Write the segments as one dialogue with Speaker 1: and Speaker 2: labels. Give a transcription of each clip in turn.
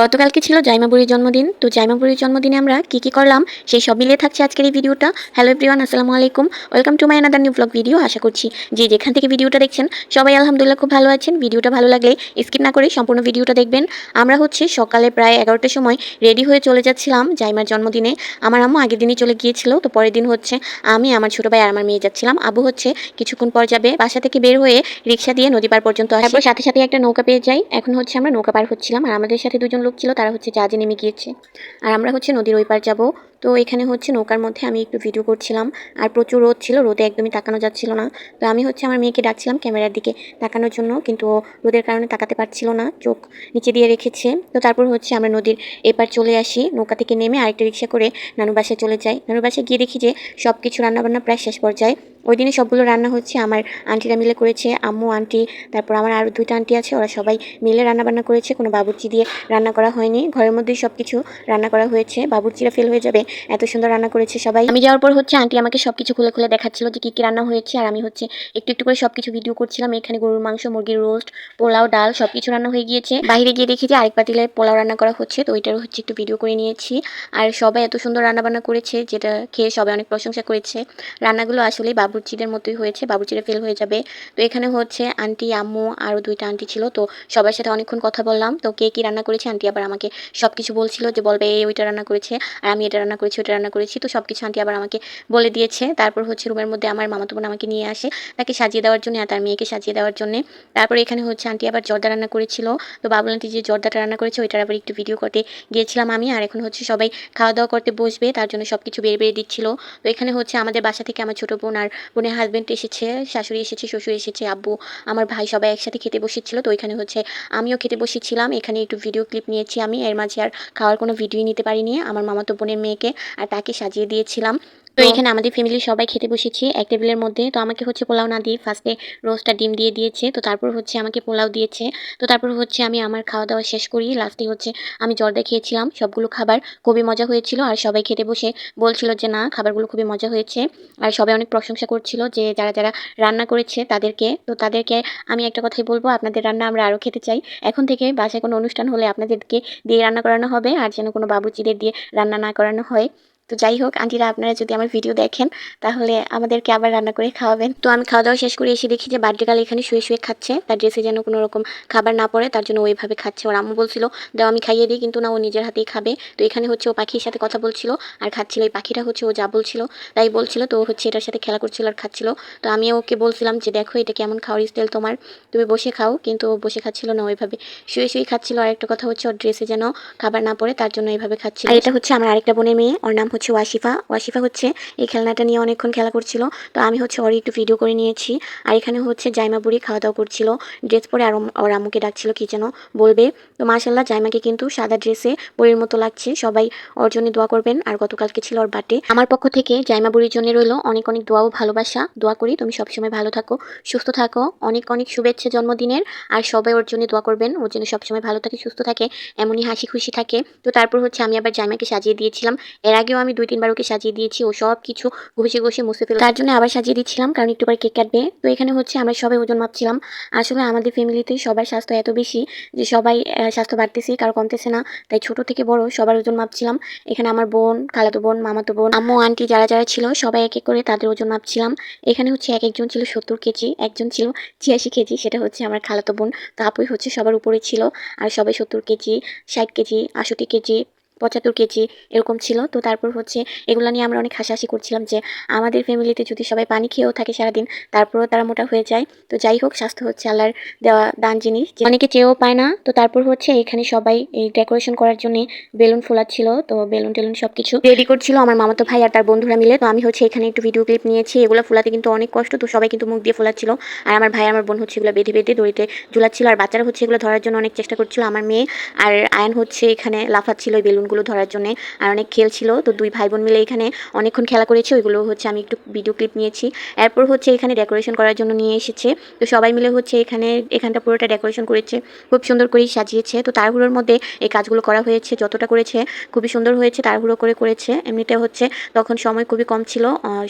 Speaker 1: গতকালকে ছিল জাইমাবুরির জন্মদিন। তো জাইমাবুরির জন্মদিনে আমরা কি কি করলাম সেই সব মিলিয়ে থাকছে আজকের এই ভিডিওটা। হ্যালো এভরিওয়ান আসসালামু আলাইকুম। Welcome to my another new blog video আশা করছি যে যেখান থেকে ভিডিওটা দেখছেন, সবাই আলহামদুলিল্লাহ খুব ভালো আছেন। ভিডিওটা ভালো লাগলে স্কিপ না করে সম্পূর্ণ ভিডিওটা দেখবেন। আমরা হচ্ছে সকালে প্রায় এগারোটার সময় রেডি হয়ে চলে যাচ্ছিলাম জাইমার জন্মদিনে। আমার আম্মু আগের দিনই চলে গিয়েছিল, তো পরের দিন হচ্ছে আমি, আমার ছোটো ভাই আর আমার মেয়ে যাচ্ছিলাম। আবু হচ্ছে কিছুক্ষণ পর যাবে, বাসা থেকে বের হয়ে রিক্সা দিয়ে নদী পার পর্যন্ত আসে। তারপর সাথে সাথে একটা নৌকা পেয়ে যাই। এখন হচ্ছে আমরা নৌকা পার হচ্ছিলাম আর আমাদের সাথে দুজন লোক ছিল, তারা হচ্ছে জাহাজে নেমে গিয়েছে। আর আমরা হচ্ছে নদীর ওই পার যাব। তো এখানে হচ্ছে নৌকার মধ্যে আমি একটু ভিডিও করছিলাম। আর প্রচুর রোদ ছিল, রোদে একদমই তাকানো যাচ্ছিল না। তো আমি হচ্ছে আমার মেয়েকে ডাকছিলাম ক্যামেরার দিকে তাকানোর জন্য, কিন্তু রোদের কারণে তাকাতে পারছিল না, চোখ নিচে দিয়ে রেখেছে। তো তারপর হচ্ছে আমরা নদীর এপার চলে আসি, নৌকা থেকে নেমে আরেকটা রিক্সা করে নানু বাসায় চলে যাই। নানু বাসায় গিয়ে দেখি যে সব কিছু রান্নাবান্না প্রায় শেষ পর্যায়ে। ওই দিনে সবগুলো রান্না হচ্ছে আমার আন্টিরা মিলে করেছে, আম্মু, আন্টি, তারপর আমার আরও দুইটা আন্টি আছে, ওরা সবাই মিলে রান্নাবান্না করেছে। কোনো বাবুর্চি দিয়ে রান্না করা হয়নি। ঘরের মধ্যেই সব কিছু রান্না করা হয়েছে। বাবুর্চিরা ফেল হয়ে যাবে। এত সুন্দর রান্না করেছে সবাই। আমি যাওয়ার পর হচ্ছে আন্টি আমাকে সব কিছু খুলে খুলে দেখাচ্ছিল যে কী কী রান্না হয়েছে। আর আমি হচ্ছে একটু একটু করে সব কিছু ভিডিও করছিলাম। এখানে গরুর মাংস, মুরগির রোস্ট পোলাও, ডাল সব কিছু রান্না হয়ে গিয়েছে। বাইরে গিয়ে দেখি যে আরেক পাতিলে পোলাও রান্না করা হচ্ছে। তো ওইটারও হচ্ছে একটু ভিডিও করে নিয়েছি। আর সবাই এত সুন্দর রান্না বান্না করেছে, যেটা খেয়ে সবাই অনেক প্রশংসা করেছে। রান্নাগুলো আসলে বাবুর্চিদের মতোই হয়েছে। বাবুর্চিরা ফেল হয়ে যাবে। তো এখানে হচ্ছে আন্টি আম্মু আরও দুইটা আন্টি ছিল। তো সবার সাথে অনেকক্ষণ কথা বললাম। তো কে কী রান্না করেছে আন্টি আবার আমাকে সব কিছু বলছিল যে, বলবে, এই ওইটা রান্না করেছে, আর আমি এটা রান্না করেছি ওটা রান্না করেছি। তো সব কিছু আন্টি আবার আমাকে বলে দিয়েছে। তারপর হচ্ছে রুমের মধ্যে আমার মামাতো বোন আমাকে নিয়ে আসে, তাকে সাজিয়ে দেওয়ার জন্য আর তার মেয়েকে সাজিয়ে দেওয়ার জন্য। তারপর এখানে হচ্ছে আন্টি আবার জর্দা রান্না করেছিল। তো বাবুল আন্টি যে জর্দাটা রান্না করেছে, ওইটার আবার একটু ভিডিও করতে গিয়েছিলাম আমি। আর এখন হচ্ছে সবাই খাওয়া দাওয়া করতে বসবে, তার জন্য সব কিছু বের বেরিয়ে দিচ্ছিল। তো এখানে হচ্ছে আমাদের বাসা থেকে আমার ছোটো বোন আর বোনের হাজব্যান্ড এসেছে, শাশুড়ি এসেছে, শ্বশুর এসেছে, আব্বু, আমার ভাই সবাই একসাথে খেতে বসেছিল। তো ওইখানে হচ্ছে আমিও খেতে বসেছিলাম। এখানে একটু ভিডিও ক্লিপ নিয়েছি আমি। এর মাঝে আর খাওয়ার কোনো ভিডিও নিতে পারিনি। আমার মামাতো বোনের মেয়েকে আর তাকে সাজিয়ে দিয়েছিলাম। তো এখানে আমাদের ফ্যামিলির সবাই খেতে বসেছি এক টেবিলের মধ্যে। তো আমাকে হচ্ছে পোলাও না দিয়ে ফার্স্টে রোস্টটা ডিম দিয়ে দিয়েছে। তো তারপর হচ্ছে আমাকে পোলাও দিয়েছে। তো তারপর হচ্ছে আমি আমার খাওয়া দাওয়া শেষ করি। লাস্টে হচ্ছে আমি জর্দা খেয়েছিলাম সবগুলো খাবার খুবই মজা হয়েছিল। আর সবাই খেতে বসে বলছিল যে না খাবারগুলো খুবই মজা হয়েছে। আর সবাই অনেক প্রশংসা করছিল যে যারা যারা রান্না করেছে তাদেরকে। তো তাদেরকে আমি একটা কথাই বলব আপনাদের রান্না আমরা আরও খেতে চাই। এখন থেকে বাসায় কোনো অনুষ্ঠান হলে আপনাদেরকে দিয়ে রান্না করানো হবে। আর যেন কোনো বাবুচিদের দিয়ে রান্না না করানো হয়। তো যাই হোক আন্টিরা, আপনারা যদি আমার ভিডিও দেখেন, তাহলে আমাদেরকে আবার রান্না করে খাওয়াবেন। তো আমি খাওয়া দাওয়া শেষ করে এসে দেখি যে বার্থডে কাল এখানে শুয়ে শুয়ে খাচ্ছে। তার ড্রেসে যেন কোনো রকম খাবার না পড়ে, তার জন্য ওইভাবে খাচ্ছে। ওর আম্মু বলছিল, দাও, আমি খাইয়ে দিই। কিন্তু না, ও নিজের হাতেই খাবে। তো এখানে হচ্ছে ও পাখির সাথে কথা বলছিল আর খাচ্ছিল। এই পাখিটা হচ্ছে ও যা বলছিল তাই বলছিল। তো ও হচ্ছে এটার সাথে খেলা করছিল আর খাচ্ছিল। তো আমি ওকে বলছিলাম যে, দেখো, এটা কেমন খাওয়ার স্টাইল তোমার? তুমি বসে খাও। কিন্তু ও বসে খাচ্ছিল না ওইভাবে শুয়ে শুয়ে খাচ্ছিল। আর একটা কথা হচ্ছে, ওর ড্রেসে যেন খাবার না পড়ে, তার জন্য এইভাবে খাচ্ছিল। এটা হচ্ছে আমার আরেকটা বোনের মেয়ে। ওর নাম হচ্ছে ওয়াশিফা। ওয়াশিফা হচ্ছে এই খেলনাটা নিয়ে অনেকক্ষণ খেলা করছিল। তো আমি হচ্ছে ওর একটু ভিডিও করে নিয়েছি। আর এখানে হচ্ছে জাইমা বুড়ি খাওয়া দাওয়া করছিল। ড্রেস পরে আর ওর আম্মুকে ডাকছিল, কি যেন বলবে। তো মাশাল্লাহ জাইমাকে কিন্তু সাদা ড্রেসে বইয়ের মতো লাগছে। সবাই ওর জন্য দোয়া করবেন। আর গতকালকে ছিল ওর বার্থডে আমার পক্ষ থেকে জাইমা বুড়ির জন্য রইল অনেক অনেক দোয়া ও ভালোবাসা। দোয়া করি তুমি সবসময় ভালো থাকো, সুস্থ থাকো। অনেক অনেক শুভেচ্ছা জন্মদিনের। আর সবাই ওর জন্য দোয়া করবেন। ওর জন্য সবসময় ভালো থাকে, সুস্থ থাকে, এমনই হাসি খুশি থাকে। তো তারপর হচ্ছে আমি আবার জাইমাকে সাজিয়ে দিয়েছিলাম। এর আগেও আমি দুই তিনবার ওকে সাজিয়ে দিয়েছি, ও সব কিছু ঘষে ঘষে মুছে ফেলে তার জন্য আবার সাজিয়ে দিচ্ছিলাম, কারণ একটু পরে কেক কাটবে। তো এখানে হচ্ছে আমরা সবাই ওজন মাপছিলাম। আসলে আমাদের ফ্যামিলিতে সবার স্বাস্থ্য এত বেশি যে সবাই স্বাস্থ্য বাড়তেছে, কারও কমতেছে না। তাই ছোট থেকে বড় সবার ওজন মাপছিলাম। এখানে আমার বোন, খালাতো বোন, মামাতো বোন, আম্মু, আন্টি যারা যারা ছিল, সবাই এক এক করে তাদের ওজন মাপছিলাম। এখানে হচ্ছে এক একজন ছিল সত্তর কেজি, একজন ছিল ছিয়াশি কেজি, সেটা হচ্ছে আমার খালাতো বোন। তো আপুই হচ্ছে সবার উপরে ছিল। আর সবাই সত্তর কেজি, ষাট কেজি, আষট্টি কেজি পঁচাত্তর কেজি এরকম ছিল। তো তারপর হচ্ছে এগুলো নিয়ে আমরা অনেক হাসাহাসি করছিলাম যে আমাদের ফ্যামিলিতে যদি সবাই পানি খেয়েও থাকে সারাদিন, তারপরও তারা মোটা হয়ে যায়। তো যাই হোক, স্বাস্থ্য হচ্ছে আল্লাহর দেওয়া দান জিনিস। অনেকে চেয়েও পায় না। তো তারপর হচ্ছে এখানে সবাই এই ডেকোরেশন করার জন্য বেলুন ফোলাচ্ছিল। তো বেলুন টেলুন সব কিছু রেডি করছিল আমার মামাতো ভাই আর তার বন্ধুরা মিলে। তো আমি হচ্ছে এখানে একটু ভিডিও ক্লিপ নিয়েছি। এগুলো ফোলাতে কিন্তু অনেক কষ্ট। তো সবাই কিন্তু মুখ দিয়ে ফোলাচ্ছিল। আর আমার ভাই আমার বোন হচ্ছে এগুলো বেঁধে বেঁধে দড়িতে ঝুলাচ্ছিল। আর বাচ্চারা হচ্ছে এগুলো ধরার জন্য অনেক চেষ্টা করছিল। আমার মেয়ে আর আয়ন হচ্ছে এখানে লাফাচ্ছিল বেলুন বেলুনগুলো ধরার জন্য আর অনেক খেলছিল তো দুই ভাই বোন মিলে এখানে অনেকক্ষণ খেলা করেছে। ওইগুলো হচ্ছে আমি একটু ভিডিও ক্লিপ নিয়েছি। এরপর হচ্ছে এখানে ডেকোরেশন করার জন্য নিয়ে এসেছে। তো সবাই মিলে হচ্ছে এখানে, এখানটা পুরোটা ডেকোরেশন করেছে। খুব সুন্দর করেই সাজিয়েছে। তো তাড়াহুড়োর মধ্যে এই কাজগুলো করা হয়েছে। যতটা করেছে খুবই সুন্দর হয়েছে, তাড়াহুড়ো করে করেছে। এমনিতে হচ্ছে তখন সময় খুবই কম ছিল।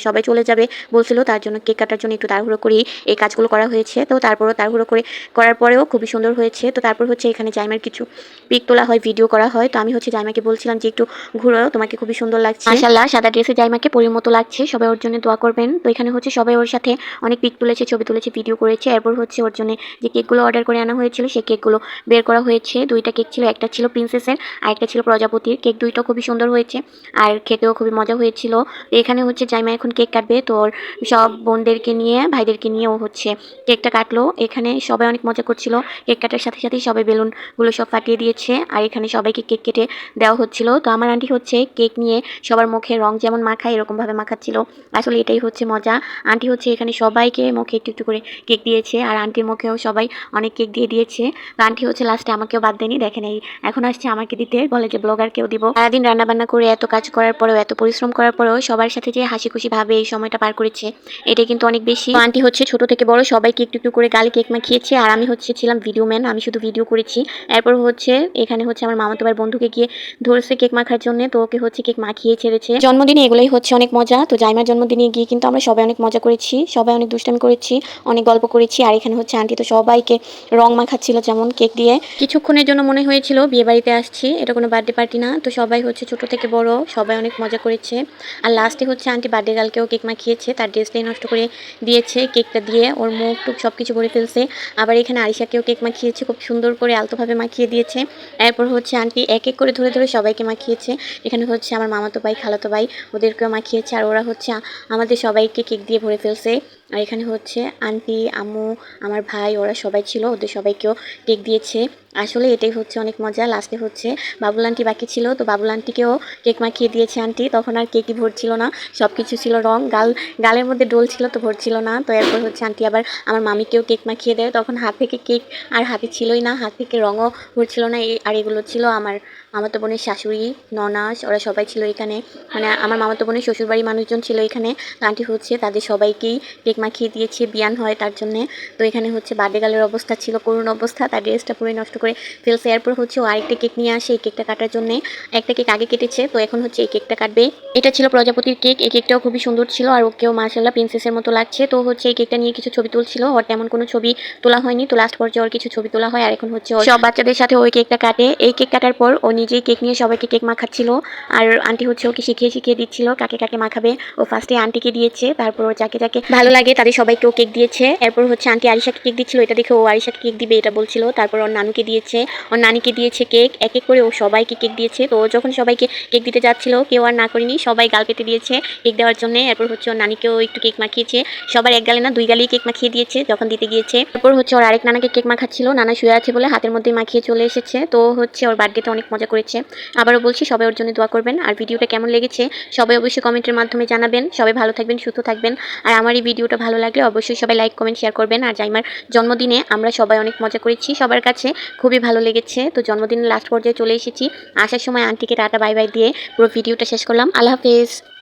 Speaker 1: সবাই চলে যাবে বলছিল তার জন্য কেক কাটার জন্য একটু তাড়াহুড়ো করেই এই কাজগুলো করা হয়েছে। তো তারপরও তাড়াহুড়ো করে করার পরেও খুবই সুন্দর হয়েছে। তো তারপর হচ্ছে এখানে জাইমার কিছু পিক তোলা হয় ভিডিও করা হয়। তো আমি হচ্ছে জাইমাকে বলছিলাম যে একটু ঘুরো, তোমাকে খুবই সুন্দর লাগছে। মাশাল্লাহ সাদা ড্রেসে জাইমাকে পরির মতো লাগছে, সবাই ওর জন্য দোয়া করবেন। তো এখানে হচ্ছে সবাই ওর সাথে অনেক পিক তুলেছে, ছবি তুলেছে, ভিডিও করেছে। এরপর হচ্ছে ওর জন্য যে কেকগুলো অর্ডার করে আনা হয়েছিল, সেই কেকগুলো বের করা হয়েছে। দুইটা কেক ছিল, একটা ছিল প্রিন্সেসের আর একটা ছিল প্রজাপতির। কেক দুইটা খুবই সুন্দর হয়েছে, আর খেতেও খুবই মজা হয়েছিল। এখানে হচ্ছে জাইমা এখন কেক কাটবে, তো ওর সব বোনদেরকে নিয়ে, ভাইদেরকে নিয়ে ও হচ্ছে কেকটা কাটলো। এখানে সবাই অনেক মজা করছিল। কেক কাটার সাথে সাথেই সবাই বেলুনগুলো সব ফাটিয়ে দিয়েছে, আর এখানে সবাইকে কেক কেটে দেওয়া হচ্ছিল। তো আমার আন্টি হচ্ছে কেক নিয়ে সবার মুখে রং যেমন মাখায় এরকমভাবে মাখাচ্ছিল। আসলে এটাই হচ্ছে মজা। আন্টি হচ্ছে এখানে সবাইকে মুখে একটু একটু করে কেক দিয়েছে আর আন্টির মুখেও সবাই অনেক কেক দিয়ে দিয়েছে। আন্টি হচ্ছে লাস্টে আমাকেও বাদ দেয়নি। দেখেন এই, এখন আসছে আমাকে দিতে। বলে যে ব্লগারকেও দিব। সারাদিন রান্নাবান্না করে এত কাজ করার পরেও, এত পরিশ্রম করার পরেও সবার সাথে যে হাসি খুশি ভাবে এই সময়টা পার করেছে, এটা কিন্তু অনেক বেশি। আন্টি হচ্ছে ছোট থেকে বড় সবাইকে একটু একটু করে গালে কেক মাখিয়েছে আর আমি হচ্ছে ছিলাম ভিডিও ম্যান আমি শুধু ভিডিও করেছি। এরপর হচ্ছে এখানে হচ্ছে আমার মামাতো বন্ধুকে গিয়ে ধরছে কেক মাখার জন্য তো ওকে হচ্ছে কেক মাখিয়ে ছেড়েছে। জন্মদিনে এগুলোই হচ্ছে অনেক মজা তো জাইমার জন্মদিনে গিয়ে কিন্তু আমরা সবাই অনেক মজা করেছি সবাই অনেক দুষ্টামি করেছি অনেক গল্প করেছি আর এখানে হচ্ছে আন্টি তো সবাইকে রং মাখাচ্ছিল যেমন কেক দিয়ে। কিছুক্ষণের জন্য মনে হয়েছিল বিয়ে বাড়িতে আসছি এটা কোনো বার্থডে পার্টি না তো সবাই হচ্ছে ছোট থেকে বড় সবাই অনেক মজা করেছে। আর লাস্টে হচ্ছে আন্টি বার্থডে গার্লকেও কেক মাখিয়েছে তার ড্রেসটাই নষ্ট করে দিয়েছে কেকটা দিয়ে ওর মুখ টুক সব কিছু ভরে ফেলছে। আবার এখানে আরিশাকেও কেক মাখিয়েছে খুব সুন্দর করে আলতোভাবে মাখিয়ে দিয়েছে। এরপর হচ্ছে আন্টি এক এক করে ধরে ধরে সবাইকে মাখিয়েছে। এখানে হচ্ছে আমার মামাতো ভাই, খালাতো ভাই, ওদেরকেও মাখিয়েছে। আর ওরা হচ্ছে আমাদের সবাইকে কেক দিয়ে ভরে ফেলছে। আর এখানে হচ্ছে আন্টি, আম্মু, আমার ভাই, ওরা সবাই ছিল, ওদের সবাইকেও কেক দিয়েছে। আসলে এটাই হচ্ছে অনেক মজা। লাস্টে হচ্ছে বাবুল আন্টি বাকি ছিল, তো বাবুল আন্টিকেও কেক মাখিয়ে দিয়েছে আন্টি। তখন আর কেকই ভরছিল না সব কিছু ছিল রং, গাল, গালের মধ্যে ডোল ছিল তো ভরছিল না। তো এরপর হচ্ছে আন্টি আবার আমার মামিকেও কেক মাখিয়ে দেয়। তখন হাত থেকে কেক আর হাতে ছিলই না, হাত থেকে রঙও ভরছিল না। আর এগুলো ছিল আমার মামাতো বোনের শাশুড়ি, ননাস, ওরা সবাই ছিল এখানে। মানে আমার মামাতো বোনের শ্বশুরবাড়ির মানুষজন ছিল এখানে। আন্টি হচ্ছে তাদের সবাইকেই কেক মাখিয়ে দিয়েছে বিয়ান হয় তার জন্যে। তো এখানে হচ্ছে বার্থডে গালের অবস্থা ছিল করুণ অবস্থা। তার ড্রেসটা পুরোই নষ্ট করে ফেলছে। এরপর হচ্ছে ও আরেকটা কেক নিয়ে আসে এই কেকটা কাটার জন্য। একটা কেক আগে কেটেছে তো এখন হচ্ছে এই কেকটা কাটবে। এটা ছিল প্রজাপতির কেক। এই কেকটাও খুবই সুন্দর ছিল আর ওকেও মার্শাল্লাহ প্রিন্সেসের মতো লাগছে। তো হচ্ছে এই কেকটা নিয়ে কিছু ছবি তুলছিল। ওর তেমন কোনো ছবি তোলা হয়নি। তো লাস্ট পর্যায়ে ওর কিছু ছবি তোলা হয় আর এখন হচ্ছে সব বাচ্চাদের সাথে ওই কেকটা কাটে। এই কেক কাটার পর ও নিজেই কেক নিয়ে সবাইকে কেক মাখাচ্ছিল। আর আন্টি হচ্ছে ওকে শিখিয়ে শিখিয়ে দিচ্ছিল কাকে কাকে মাখাবে। ও ফার্স্টে আন্টিকে দিয়েছে। তারপর ও যাকে যাকে ভালো লাগে তাদের সবাইকে ও কেক দিয়েছে। এরপর হচ্ছে আন্টি আরিশাকে কেক দিচ্ছিল, এটা দেখে ও আরিশাকে কেক দিবে, এটা বলছিল। তারপর ওর নানুকে দিয়েছে, ওর নানিকে দিয়েছে কেক। এক এক করে ও সবাইকে কেক দিয়েছে। তো যখন সবাইকে কেক দিতে যাচ্ছিল, কেউ আর না করেনি, সবাই গাল পেতে দিয়েছে কেক দেওয়ার জন্য। এরপর হচ্ছে ওর নানিকেও একটু কেক মাখিয়েছে। সবার এক গালে না দুই গালেই কেক মাখিয়ে দিয়েছে, যখন দিতে গিয়েছে। তারপর হচ্ছে ওর আরেক নানাকে কেক মাখাচ্ছিল, নানা শুয়ে আছে বলে হাতের মধ্যে মাখিয়ে চলে এসেছে। তো হচ্ছে ওর বার্থডেতে অনেক মজা করেছে। আবারও বলছি, সবাই ওর জন্য দোয়া করবেন। আর ভিডিওটা কেমন লেগেছে, সবাই অবশ্যই কমেন্টের মাধ্যমে জানাবেন। সবাই ভালো থাকবেন, সুস্থ থাকবেন। আর আমার এই ভিডিওটা ভালো লাগলে অবশ্যই সবাই লাইক কমেন্ট শেয়ার করবেন। আর জাইমার জন্মদিনে আমরা সবাই অনেক মজা করেছি। সবার কাছে খুবই ভালো লেগেছে। তো জন্মদিনের লাস্ট পর্যায়ে চলে এসেছি। আসার সময় আন্টিকে টাটা বাই বাই দিয়ে পুরো ভিডিওটা শেষ করলাম। আল্লাহ হাফেজ।